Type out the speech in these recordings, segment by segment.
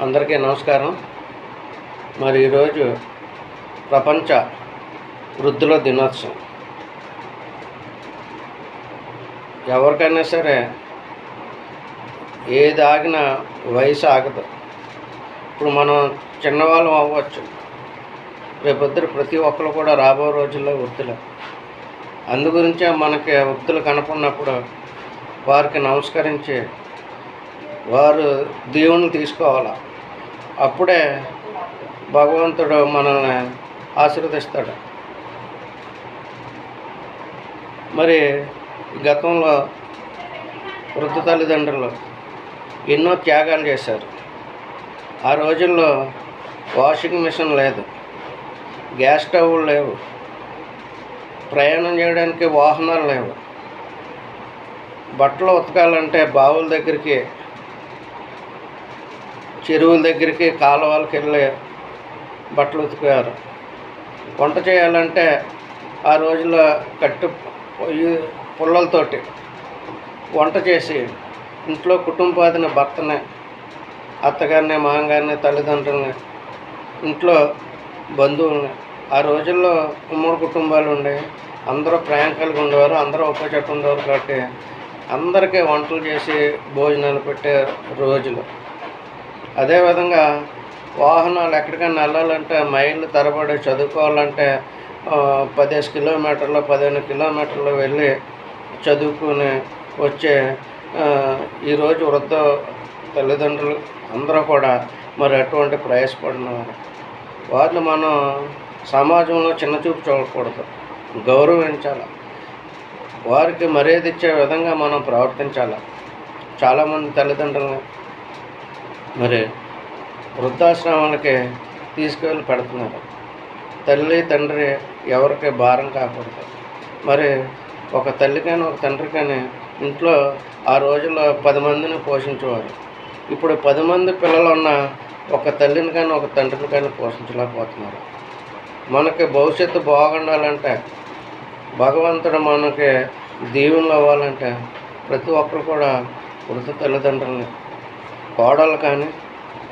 అందరికీ నమస్కారం. మరి ఈరోజు ప్రపంచ వృద్ధుల దినోత్సవం. ఎవరికైనా సరే ఏది ఆగినా వయసు ఆగదు. ఇప్పుడు మనం చిన్నవాళ్ళం అవ్వచ్చు. రేపొద్దురు ప్రతి ఒక్కరు కూడా రాబో రోజుల్లో వృద్ధులు. అందు గురించే మనకి వృద్ధులు కనపడినప్పుడు వారికి నమస్కరించి వారు దేవుని తీసుకోవాలి? అప్పుడే భగవంతుడు మనల్ని ఆశీర్వదిస్తాడు. మరి గతంలో వృద్ధ తల్లిదండ్రులు ఎన్నో త్యాగాలు చేశారు. ఆ రోజుల్లో వాషింగ్ మిషన్ లేదు గ్యాస్ స్టవ్లు లేవు ప్రయాణం చేయడానికి వాహనాలు లేవు. బట్టలు ఉతకాలంటే బావుల దగ్గరికి చెరువుల దగ్గరికి కాలువలకి వెళ్ళి బట్టలు ఉతికారు. వంట చేయాలంటే ఆ రోజుల్లో కట్టు పొయ్యి పుల్లలతోటి వంట చేసి ఇంట్లో కుటుంబాదిన భర్తని అత్తగారిని మామగారిని తల్లిదండ్రులని ఇంట్లో బంధువుల్ని ఆ రోజుల్లో ఉమ్మడి కుటుంబాలు ఉండేవి అందరూ ప్రయాణం కలిగి ఉండేవారు అందరూ ఒకే చెట్టు ఉండేవారు కాబట్టి అందరికీ వంటలు చేసి భోజనాలు పెట్టే రోజులు. అదేవిధంగా వాహనాలు ఎక్కడికైనా వెళ్ళాలంటే మైళ్ళు తరబడి చదువుకోవాలంటే పదిహేను కిలోమీటర్లు పదిహేను కిలోమీటర్లు వెళ్ళి చదువుకుని వచ్చే ఈరోజు వృద్ధ తల్లిదండ్రులు అందరూ కూడా మరి అటువంటి ప్రయాసపడినవారు. వాళ్ళు మనం సమాజంలో చిన్న చూపు చూడకూడదు గౌరవించాలి. వారికి మర్యాద ఇచ్చే విధంగా మనం ప్రవర్తించాలి. చాలామంది తల్లిదండ్రులని మరి వృద్ధాశ్రమాలకి తీసుకెళ్ళి పెడుతున్నారు. తల్లి తండ్రి ఎవరికి భారం కాకూడదు. మరి ఒక తల్లికైనా ఒక తండ్రికైనా ఇంట్లో ఆ రోజుల్లో పది మందిని పోషించేవారు. ఇప్పుడు పది మంది పిల్లలు ఉన్న ఒక తల్లిని కానీ ఒక తండ్రిని కానీ పోషించలేకపోతున్నారు. మనకి భవిష్యత్తు బాగుండాలంటే భగవంతుడు మనకి దీవెనలు అవ్వాలంటే ప్రతి ఒక్కరు కూడా వృద్ధ తల్లిదండ్రులని కోడలు కానీ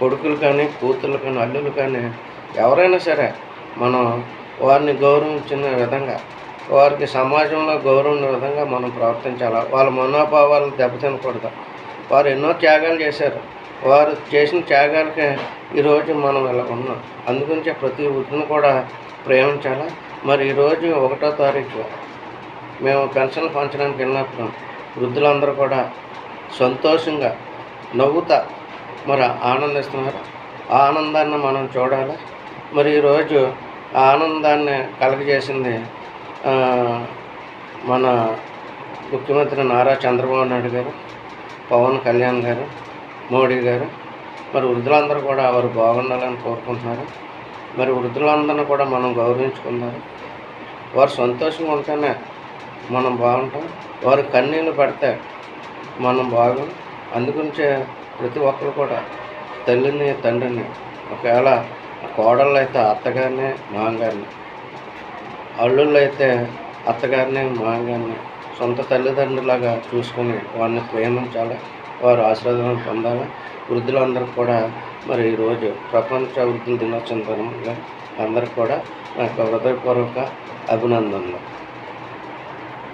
కొడుకులు కానీ కూతుళ్ళు కానీ అల్లులు కానీ ఎవరైనా సరే మనం వారిని గౌరవించిన విధంగా వారికి సమాజంలో గౌరవం విధంగా మనం ప్రవర్తించాలి? వాళ్ళ మనోభావాలు దెబ్బతినకూడదు? వారు ఎన్నో త్యాగాలు చేశారు. వారు చేసిన త్యాగాలకే ఈరోజు మనం ఇలా ఉన్నాం. అందుగురించే ప్రతి వృద్ధిని కూడా ప్రేమించాలి? మరి ఈరోజు ఒకటో తారీఖు మేము పెన్షన్ పంచడానికి వెళ్ళినప్పుడు వృద్ధులందరూ కూడా సంతోషంగా నవ్వుతా. మరి ఆనందిస్తున్నారు? ఆ ఆనందాన్ని మనం చూడాలి? మరి ఈరోజు ఆ ఆనందాన్ని కలగజేసింది మన ముఖ్యమంత్రి నారా చంద్రబాబు నాయుడు గారు పవన్ కళ్యాణ్ గారు మోడీ గారు. మరి వృద్ధులందరూ కూడా వారు బాగుండాలని కోరుకుంటున్నారు. మరి వృద్ధులందరినీ కూడా మనం గౌరవించుకున్నారు వారు సంతోషంగా ఉంటేనే మనం బాగుంటాం. వారు కన్నీళ్ళు పడితే మనం బాగుంటాం. అందుగురించే ప్రతి ఒక్కరు కూడా తల్లిని తండ్రిని ఒకవేళ కోడళ్ళు అయితే అత్తగారిని మామగారిని అల్లుళ్ళు అయితే అత్తగారిని మామగారిని సొంత తల్లిదండ్రులాగా చూసుకొని వారిని ప్రేమించాలి వారు ఆశీర్వాదం పొందాలి. వృద్ధులందరూ కూడా మరి ఈరోజు ప్రపంచ వృద్ధుల దినోత్సవం అందరికీ అందరికి కూడా నాకు హృదయపూర్వక అభినందనలు.